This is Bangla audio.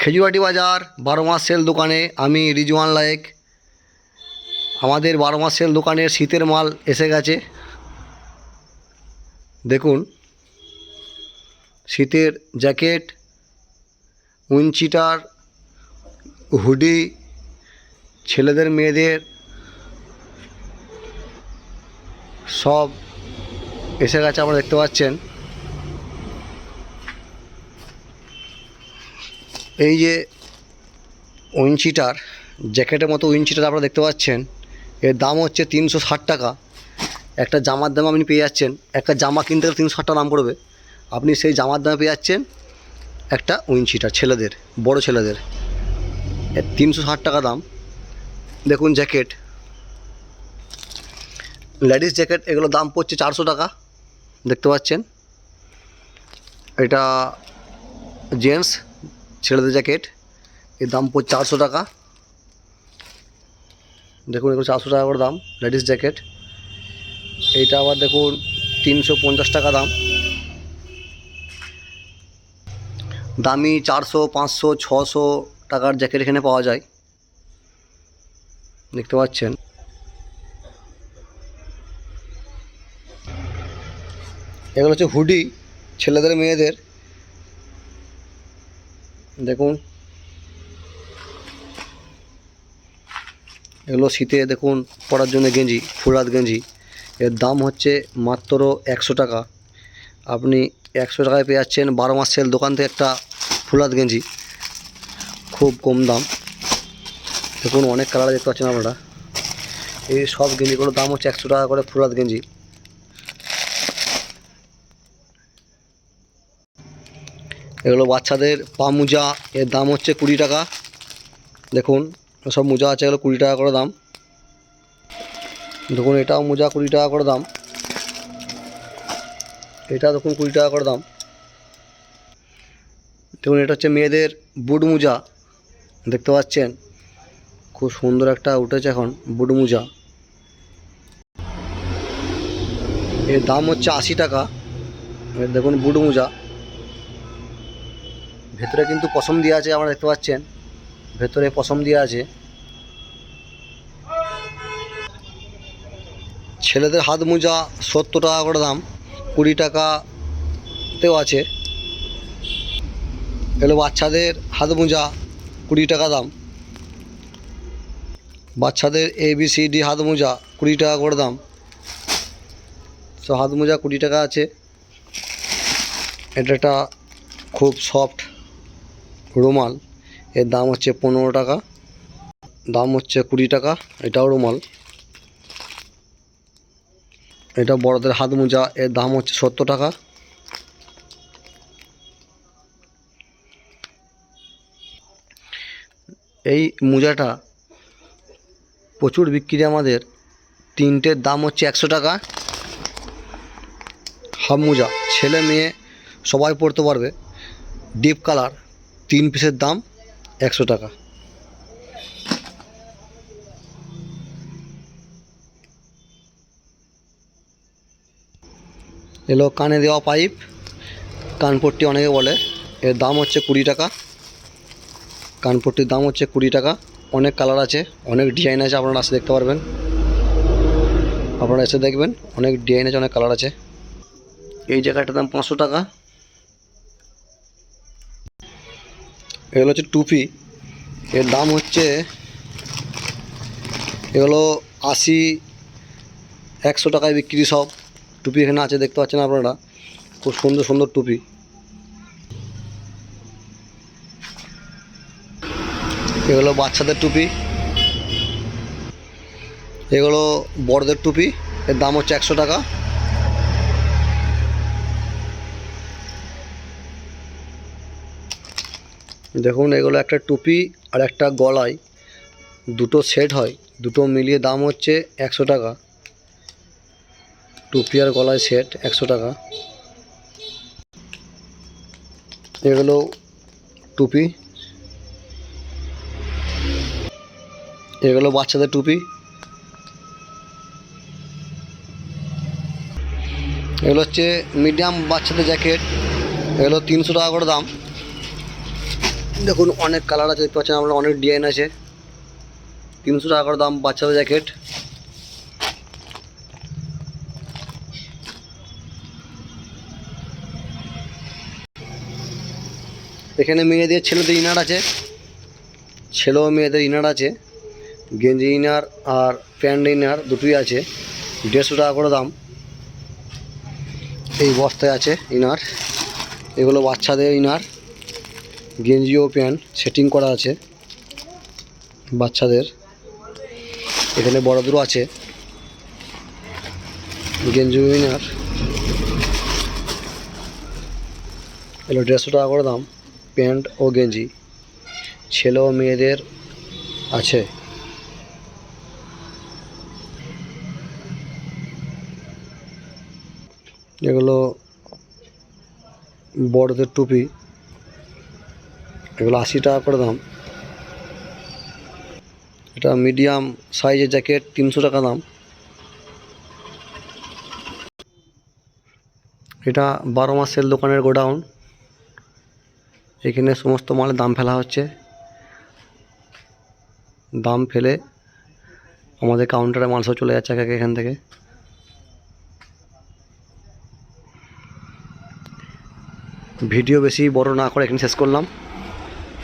খেজুরাটি বাজার, বারো মাস সেল দোকানে, আমি রিজওয়ান লায়েক। আমাদের বারো মাস সেল দোকানের শীতের মাল এসে গেছে। দেখুন, শীতের জ্যাকেট, উইনচিটার, হুডি, ছেলেদের মেয়েদের, সব এসে গেছে, আপনারা দেখতে পাচ্ছেন। এই যে উইনচিটার, জ্যাকেটের মতো উইনচিটার আপনারা দেখতে পাচ্ছেন, এর দাম হচ্ছে তিনশো ষাট টাকা। একটা জামার দাম আপনি পেয়ে যাচ্ছেন, একটা জামা কিনতে গেলে তিনশো ষাট টাকা দাম পড়বে। আপনি সেই জামার দামে পেয়ে যাচ্ছেন একটা উইনচিটার, ছেলেদের, বড় ছেলেদের। তিনশো ষাট টাকা দাম। দেখুন জ্যাকেট। লেডিস জ্যাকেট এগুলো দাম পড়ছে চারশো টাকা। দেখতে পাচ্ছেন? এটা জেন্টস ছেলেদের জ্যাকেট এর দাম পড়ছে চারশো টাকা। দেখুন, এগুলো চারশো টাকা করে দাম লেডিস জ্যাকেট এইটা আবার দেখুন, তিনশো পঞ্চাশ টাকা দাম। দামি চারশো, পাঁচশো, ছশো টাকার জ্যাকেট এখানে পাওয়া যায়। দেখতে পাচ্ছেন। এগুলো হচ্ছে হুডি ছেলেদের, মেয়েদের। দেখুন। এগুলো শীতে, দেখুন, পরার জন্য গেঞ্জি, ফুরাত গেঞ্জি। এর দাম হচ্ছে মাত্র একশো টাকা। আপনি একশো টাকায় পেয়ে যাচ্ছেন বারো মাস সেল দোকান থেকে একটা ফুলাত গেঞ্জি। খুব কম দাম। দেখুন, অনেক কালার দেখতে পাচ্ছেন আপনারা। এই সব গেঞ্জিগুলোর দাম হচ্ছে একশো টাকা করে ফুলাত গেঞ্জি। এগুলো বাচ্চাদের পা মোজা, এর দাম হচ্ছে কুড়ি টাকা। দেখুন, সব মোজা আছে, এগুলো কুড়ি টাকা করে দাম। দেখুন, এটাও মোজা কুড়ি টাকা করে দাম। এটা দেখুন কুড়ি টাকা করে দাম। দেখুন, এটা হচ্ছে মেয়েদের বুট মোজা। দেখতে পাচ্ছেন? খুব সুন্দর একটা উঠেছে এখন বুট মোজা। এর দাম হচ্ছে আশি টাকা। দেখুন বুট মোজা। ভেতরে কিন্তু পশম দেওয়া আছে আমরা দেখতে পাচ্ছেন। ভেতরে পশম দেওয়া আছে। ছেলেদের হাত মোজা সত্তর টাকা করে দাম, কুড়ি টাকাতেও আছে। এগুলো বাচ্চাদের হাত মোজা, কুড়ি টাকা দাম। বাচ্চাদের এ বি সি ডি হাত মোজা, কুড়ি টাকা করে দাম। সো হাত মোজা কুড়ি টাকা আছে। এটা খুব সফট রুমাল। এর দাম হচ্ছে পনেরো টাকা। দাম হচ্ছে কুড়ি টাকা। এটাও রুমাল। এটা বড়দের হাত মোজা। এর দাম হচ্ছে সত্তর টাকা। এই মোজাটা প্রচুর বিক্রি আমাদের। তিনটের দাম হচ্ছে একশো টাকা। হাফ মোজা। ছেলে মেয়ে সবাই পরতে পারবে। Deep colour. তিন পিসের দাম একশো টাকা। এলো কানে দেওয়া পাইপ, কানপট্টি অনেকে বলে, এর দাম হচ্ছে কুড়ি টাকা। কানপট্টির দাম হচ্ছে কুড়ি টাকা। অনেক কালার আছে, অনেক ডিজাইন আছে, আপনারা আসে দেখতে পারবেন। আপনারা এসে দেখবেন, অনেক ডিজাইন আছে, অনেক কালার আছে। এই জায়গাটার দাম পাঁচশো টাকা। এগুলো হচ্ছে টুপি। এর দাম হচ্ছে এগুলো আশি, একশো টাকায় বিক্রি সব। টুপি এখানে আছে, দেখতে পাচ্ছেন আপনারা। খুব সুন্দর সুন্দর টুপি। এগুলো বাচ্চাদের টুপি। এগুলো বড়দের টুপি। এর দাম হচ্ছে একশো টাকা। দেখুন, এগুলো একটা টুপি আর একটা গলায়। দুটো সেট হয়, দুটো মিলিয়ে দাম হচ্ছে একশো টাকা। টুপি আর গলায় সেট একশো টাকা। এগুলো টুপি। এগুলো বাচ্চাদের টুপি। এগুলো হচ্ছে মিডিয়াম বাচ্চাদের জ্যাকেট এগুলো তিনশো টাকা করে দাম। দেখুন, অনেক কালার আছে, দেখতে পাচ্ছেন আমরা অনেক ডিজাইন আছে। তিনশো টাকা করে দাম বাচ্চাদের জ্যাকেট এখানে মেয়েদের, ছেলেদের ইনার আছে। ছেলে ও মেয়েদের ইনার আছে। গেঞ্জি ইনার আর প্যান্ট ইনার দুটোই আছে। দেড়শো টাকা করে দাম। এই বস্তায় আছে ইনার এগুলো বাচ্চাদের ইনার গেঞ্জি ও প্যান্ট সেটিং করা আছে বাচ্চাদের। এখানে বড়দেরও আছে। গেঞ্জি উইনার ইনার এগুলো দেড়শো টাকা করে দাম। প্যান্ট ও গেঞ্জি। ছেলে ও মেয়েদের আছে। এগুলো বড়দের টুপি। এগুলো আশি টাকা করে দাম। এটা মিডিয়াম সাইজের জ্যাকেট, তিনশো টাকা দাম। এটা বারো মাসের দোকানের গোডাউন। এখানে সমস্ত মালের দাম ফেলা হচ্ছে। দাম ফেলে আমাদের কাউন্টারে মাল সব চলে যাচ্ছে এক এখান থেকে। ভিডিও বেশি বড় না করে এখানে শেষ করলাম।